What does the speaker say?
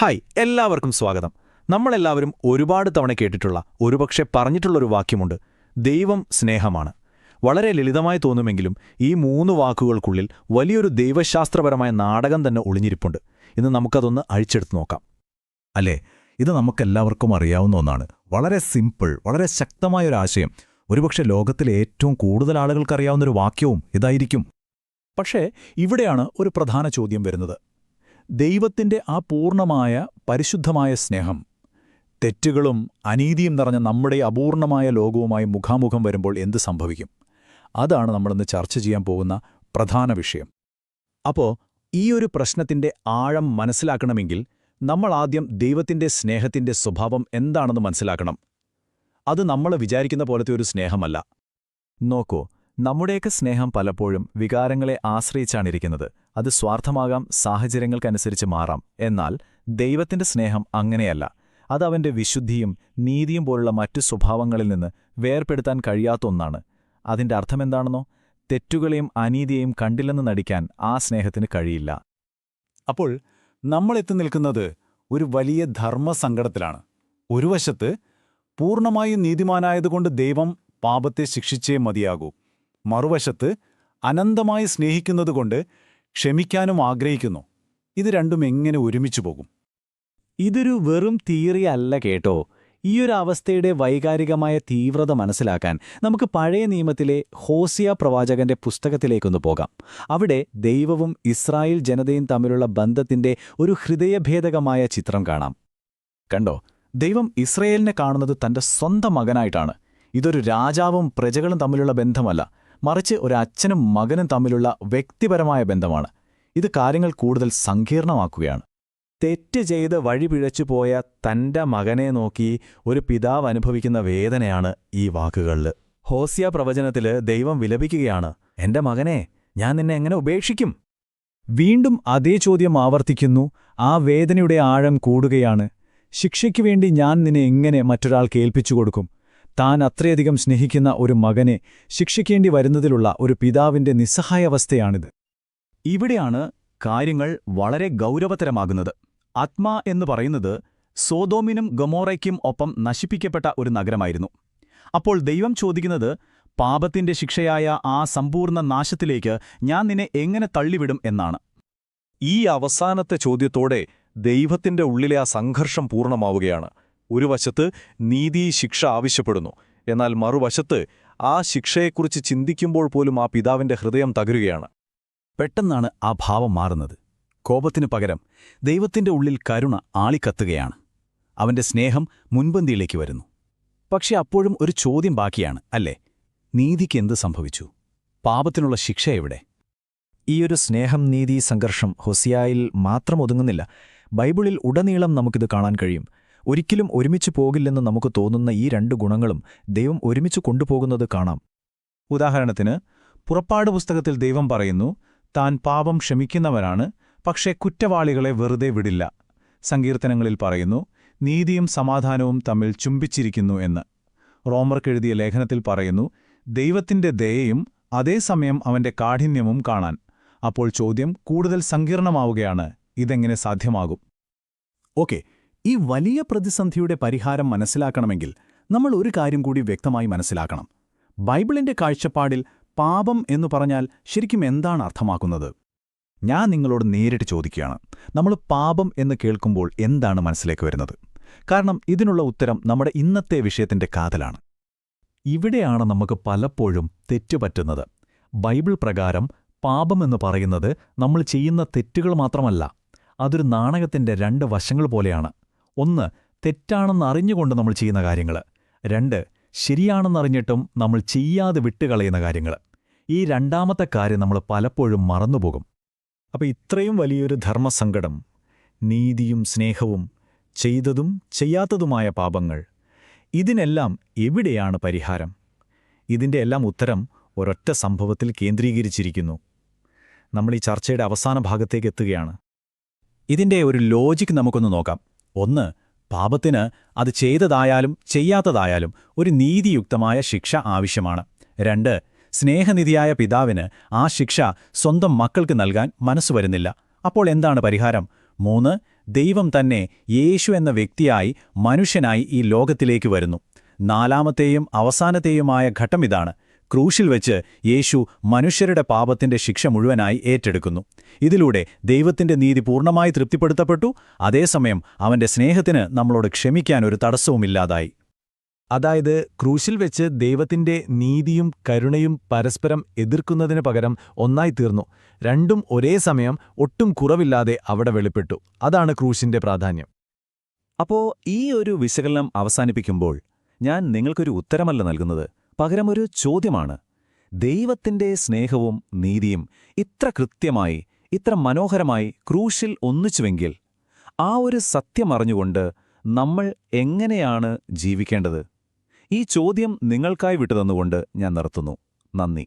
Hi എല്ലാവർക്കും സ്വാഗതം. നമ്മളെല്ലാവരും ഒരുപാട് തവണ കേട്ടിട്ടുള്ള ഒരുപക്ഷെ പറഞ്ഞിട്ടുള്ളൊരു വാക്യമുണ്ട്. ദൈവം സ്നേഹമാണ്. വളരെ ലളിതമായി തോന്നുമെങ്കിലും ഈ മൂന്ന് വാക്കുകൾക്കുള്ളിൽ വലിയൊരു ദൈവശാസ്ത്രപരമായ നാടകം തന്നെ ഒളിഞ്ഞിരിപ്പുണ്ട്. ഇന്ന് നമുക്കതൊന്ന് അഴിച്ചെടുത്ത് നോക്കാം. അല്ലേ? ഇത് നമുക്കെല്ലാവർക്കും അറിയാവുന്ന ഒന്നാണ്. വളരെ സിമ്പിൾ വളരെ ശക്തമായ ഒരു ആശയം. ഒരുപക്ഷെ ലോകത്തിലെ ഏറ്റവും കൂടുതൽ ആളുകൾക്കറിയാവുന്നൊരു വാക്യവും ഇതായിരിക്കും. പക്ഷേ ഇവിടെയാണ് ഒരു പ്രധാന ചോദ്യം വരുന്നത്. ദൈവത്തിന്റെ ആ പൂർണമായ പരിശുദ്ധമായ സ്നേഹം തെറ്റുകളും അനീതിയും നിറഞ്ഞ നമ്മുടെ അപൂർണമായ ലോകവുമായി മുഖാമുഖം വരുമ്പോൾ എന്ത് സംഭവിക്കും? അതാണ് നമ്മളിന്ന് ചർച്ച ചെയ്യാൻ പോകുന്ന പ്രധാന വിഷയം. അപ്പോൾ ഈ ഒരു പ്രശ്നത്തിന്റെ ആഴം മനസ്സിലാക്കണമെങ്കിൽ നമ്മൾ ആദ്യം ദൈവത്തിന്റെ സ്നേഹത്തിന്റെ സ്വഭാവം എന്താണെന്ന് മനസ്സിലാക്കണം. അത് നമ്മൾ വിചാരിക്കുന്ന പോലത്തെ ഒരു സ്നേഹമല്ല. നോക്കൂ നമ്മുടെയൊക്കെ സ്നേഹം പലപ്പോഴും വികാരങ്ങളെ ആശ്രയിച്ചാണിരിക്കുന്നത്. അത് സ്വാർത്ഥമാകാം സാഹചര്യങ്ങൾക്കനുസരിച്ച് മാറാം. എന്നാൽ ദൈവത്തിന്റെ സ്നേഹം അങ്ങനെയല്ല. അത് അവന്റെ വിശുദ്ധിയും നീതിയും പോലുള്ള മറ്റു സ്വഭാവങ്ങളിൽ നിന്ന് വേർപെടുത്താൻ കഴിയാത്ത ഒന്നാണ്. അതിന്റെ അർത്ഥമെന്താണെന്നോ? തെറ്റുകളെയും അനീതിയെയും കണ്ടില്ലെന്ന് നടിക്കാൻ ആ സ്നേഹത്തിന് കഴിയില്ല. അപ്പോൾ നമ്മളെത്തി നിൽക്കുന്നത് ഒരു വലിയ ധർമ്മസങ്കടത്തിലാണ്. ഒരു വശത്ത് പൂർണമായും നീതിമാനായതുകൊണ്ട് ദൈവം പാപത്തെ ശിക്ഷിച്ചേ മതിയാകൂ. മറുവശത്ത് അനന്തമായി സ്നേഹിക്കുന്നതുകൊണ്ട് ക്ഷമിക്കാനും ആഗ്രഹിക്കുന്നു. ഇത് രണ്ടും എങ്ങനെ ഒരുമിച്ചു പോകും? ഇതൊരു വെറും തിയറി അല്ല കേട്ടോ. ഈയൊരു അവസ്ഥയുടെ വൈകാരികമായ തീവ്രത മനസ്സിലാക്കാൻ നമുക്ക് പഴയ നിയമത്തിലെ ഹോസിയ പ്രവാചകന്റെ പുസ്തകത്തിലേക്കൊന്ന് പോകാം. അവിടെ ദൈവവും ഇസ്രായേൽ ജനതയും തമ്മിലുള്ള ബന്ധത്തിന്റെ ഒരു ഹൃദയഭേദകമായ ചിത്രം കാണാം. കണ്ടോ? ദൈവം ഇസ്രയേലിനെ കാണുന്നത് തന്റെ സ്വന്തം മകനായിട്ടാണ്. ഇതൊരു രാജാവും പ്രജകളും തമ്മിലുള്ള ബന്ധമല്ല. മറിച്ച് ഒരു അച്ഛനും മകനും തമ്മിലുള്ള വ്യക്തിപരമായ ബന്ധമാണ്. ഇത് കാര്യങ്ങൾ കൂടുതൽ സങ്കീർണമാക്കുകയാണ്. തെറ്റ് ചെയ്ത് വഴിപിഴച്ചു പോയ തന്റെ മകനെ നോക്കി ഒരു പിതാവ് അനുഭവിക്കുന്ന വേദനയാണ് ഈ വാക്കുകളിൽ. ഹോസ്യ പ്രവചനത്തിൽ ദൈവം വിലപിക്കുകയാണ് എന്റെ മകനെ ഞാൻ നിന്നെ എങ്ങനെ ഉപേക്ഷിക്കും? വീണ്ടും അതേ ചോദ്യം ആവർത്തിക്കുന്നു ആ വേദനയുടെ ആഴം കൂടുകയാണ്. ശിക്ഷയ്ക്കു വേണ്ടി ഞാൻ നിന്നെ എങ്ങനെ മറ്റൊരാൾ ഏൽപ്പിച്ചു കൊടുക്കും? താൻ അത്രയധികം സ്നേഹിക്കുന്ന ഒരു മകനെ ശിക്ഷിക്കേണ്ടി വരുന്നതിലുള്ള ഒരു പിതാവിന്റെ നിസ്സഹായാവസ്ഥയാണിത്. ഇവിടെയാണ് കാര്യങ്ങൾ വളരെ ഗൗരവതരമാകുന്നത്. ആത്മാ എന്ന് പറയുന്നത് സോതോമിനും ഗൊമോറയ്ക്കും ഒപ്പം നശിപ്പിക്കപ്പെട്ട ഒരു നഗരമായിരുന്നു. അപ്പോൾ ദൈവം ചോദിക്കുന്നത് പാപത്തിന്റെ ശിക്ഷയായ ആ സമ്പൂർണ നാശത്തിലേക്ക് ഞാൻ നിന്നെ എങ്ങനെ തള്ളിവിടും എന്നാണ്? ഈ അവസാനത്തെ ചോദ്യത്തോടെ ദൈവത്തിന്റെ ഉള്ളിലെ ആ സംഘർഷം പൂർണമാവുകയാണ്. ഒരു വശത്ത് നീതി ശിക്ഷ ആവശ്യപ്പെടുന്നു. എന്നാൽ മറുവശത്ത് ആ ശിക്ഷയെക്കുറിച്ച് ചിന്തിക്കുമ്പോൾ പോലും ആ പിതാവിന്റെ ഹൃദയം തകരുകയാണ്. പെട്ടെന്നാണ് ആ ഭാവം മാറുന്നത്. കോപത്തിനു പകരം ദൈവത്തിന്റെ ഉള്ളിൽ കരുണ ആളിക്കത്തുകയാണ്. അവന്റെ സ്നേഹം മുൻപന്തിയിലേക്ക് വരുന്നു. പക്ഷെ അപ്പോഴും ഒരു ചോദ്യം ബാക്കിയാണ് അല്ലേ? നീതിക്ക് എന്ത് സംഭവിച്ചു? പാപത്തിനുള്ള ശിക്ഷ എവിടെ? ഈയൊരു സ്നേഹം നീതി സംഘർഷം ഹൊസിയായിൽ മാത്രം ഒതുങ്ങുന്നില്ല. ബൈബിളിൽ ഉടനീളം നമുക്കിത് കാണാൻ കഴിയും. ഒരിക്കലും ഒരുമിച്ച് പോകില്ലെന്ന് നമുക്ക് തോന്നുന്ന ഈ രണ്ട് ഗുണങ്ങളും ദൈവം ഒരുമിച്ച് കൊണ്ടുപോകുന്നത് കാണാം. ഉദാഹരണത്തിന് പുറപ്പാട് പുസ്തകത്തിൽ ദൈവം പറയുന്നു താൻ പാപം ക്ഷമിക്കുന്നവരാണ് പക്ഷേ കുറ്റവാളികളെ വെറുതെ വിടില്ല. സങ്കീർത്തനങ്ങളിൽ പറയുന്നു നീതിയും സമാധാനവും തമ്മിൽ ചുംബിച്ചിരിക്കുന്നു എന്ന്. റോമർക്കെഴുതിയ ലേഖനത്തിൽ പറയുന്നു ദൈവത്തിന്റെ ദയയും അതേസമയം അവന്റെ കാഠിന്യവും കാണാൻ. അപ്പോൾ ചോദ്യം കൂടുതൽ സങ്കീർണമാവുകയാണ്. ഇതെങ്ങനെ സാധ്യമാകും? ഓക്കെ ഈ വലിയ പ്രതിസന്ധിയുടെ പരിഹാരം മനസ്സിലാക്കണമെങ്കിൽ നമ്മൾ ഒരു കാര്യം കൂടി വ്യക്തമായി മനസ്സിലാക്കണം. ബൈബിളിന്റെ കാഴ്ചപ്പാടിൽ പാപം എന്നു പറഞ്ഞാൽ ശരിക്കും എന്താണ് അർത്ഥമാക്കുന്നത്? ഞാൻ നിങ്ങളോട് നേരിട്ട് ചോദിക്കുകയാണ്. നമ്മൾ പാപം എന്ന് കേൾക്കുമ്പോൾ എന്താണ് മനസ്സിലേക്ക് വരുന്നത്? കാരണം ഇതിനുള്ള ഉത്തരം നമ്മുടെ ഇന്നത്തെ വിഷയത്തിന്റെ കാതലാണ്. ഇവിടെയാണ് നമുക്ക് പലപ്പോഴും തെറ്റുപറ്റുന്നത് ബൈബിൾ പ്രകാരം പാപമെന്ന് പറയുന്നത് നമ്മൾ ചെയ്യുന്ന തെറ്റുകൾ മാത്രമല്ല അതൊരു നാണകത്തിന്റെ രണ്ട് വശങ്ങൾ പോലെയാണ്. ഒന്ന് തെറ്റാണെന്ന് അറിഞ്ഞുകൊണ്ട് നമ്മൾ ചെയ്യുന്ന കാര്യങ്ങൾ. രണ്ട് ശരിയാണെന്നറിഞ്ഞിട്ടും നമ്മൾ ചെയ്യാതെ വിട്ടുകളയുന്ന കാര്യങ്ങൾ. ഈ രണ്ടാമത്തെ കാര്യം നമ്മൾ പലപ്പോഴും മറന്നുപോകും. അപ്പോൾ ഇത്രയും വലിയൊരു ധർമ്മസങ്കടം നീതിയും സ്നേഹവും ചെയ്തതും ചെയ്യാത്തതുമായ പാപങ്ങൾ ഇതിനെല്ലാം എവിടെയാണ് പരിഹാരം? ഇതിന്റെ എല്ലാം ഉത്തരം ഒരൊറ്റ സംഭവത്തിൽ കേന്ദ്രീകരിച്ചിരിക്കുന്നു. നമ്മൾ ഈ ചർച്ചയുടെ അവസാന ഭാഗത്തേക്ക് എത്തുകയാണ്. ഇതിന്റെ ഒരു ലോജിക് നമുക്കൊന്ന് നോക്കാം. ഒന്ന് പാപത്തിന് അത് ചെയ്തതായാലും ചെയ്യാത്തതായാലും ഒരു നീതിയുക്തമായ ശിക്ഷ ആവശ്യമാണ്. രണ്ട് സ്നേഹനിധിയായ പിതാവിന് ആ ശിക്ഷ സ്വന്തം മക്കൾക്ക് നൽകാൻ മനസ്സു വരുന്നില്ല. അപ്പോൾ എന്താണ് പരിഹാരം? മൂന്ന് ദൈവം തന്നെ യേശു എന്ന വ്യക്തിയായി മനുഷ്യനായി ഈ ലോകത്തിലേക്ക് വരുന്നു. നാലാമത്തെയും അവസാനത്തെയുമായ ഘട്ടമിതാണ് ക്രൂശിൽ വെച്ച് യേശു മനുഷ്യരുടെ പാപത്തിന്റെ ശിക്ഷ മുഴുവനായി ഏറ്റെടുക്കുന്നു. ഇതിലൂടെ ദൈവത്തിന്റെ നീതി പൂർണമായി തൃപ്തിപ്പെടുത്തപ്പെട്ടു. അതേസമയം അവന്റെ സ്നേഹത്തിന് നമ്മളോട് ക്ഷമിക്കാൻ ഒരു തടസ്സവുമില്ലാതായി. അതായത് ക്രൂശിൽ വെച്ച് ദൈവത്തിന്റെ നീതിയും കരുണയും പരസ്പരം എതിർക്കുന്നതിന് പകരം ഒന്നായി തീർന്നു. രണ്ടും ഒരേ സമയം ഒട്ടും കുറവില്ലാതെ അവിടെ വെളിപ്പെട്ടു. അതാണ് ക്രൂശിന്റെ പ്രാധാന്യം. അപ്പോ ഈ ഒരു വിശകലനം അവസാനിപ്പിക്കുമ്പോൾ ഞാൻ നിങ്ങൾക്കൊരു ഉത്തരമല്ല നൽകുന്നത്. പകരം ഒരു ചോദ്യമാണ്. ദൈവത്തിന്റെ സ്നേഹവും നീതിയും ഇത്ര കൃത്യമായി ഇത്ര മനോഹരമായി ക്രൂശിൽ ഒന്നിച്ചുവെങ്കിൽ ആ ഒരു സത്യമറിഞ്ഞുകൊണ്ട് നമ്മൾ എങ്ങനെയാണ് ജീവിക്കേണ്ടത്? ഈ ചോദ്യം നിങ്ങൾക്കായി വിട്ടുതന്നുകൊണ്ട് ഞാൻ നിർത്തുന്നു. നന്ദി.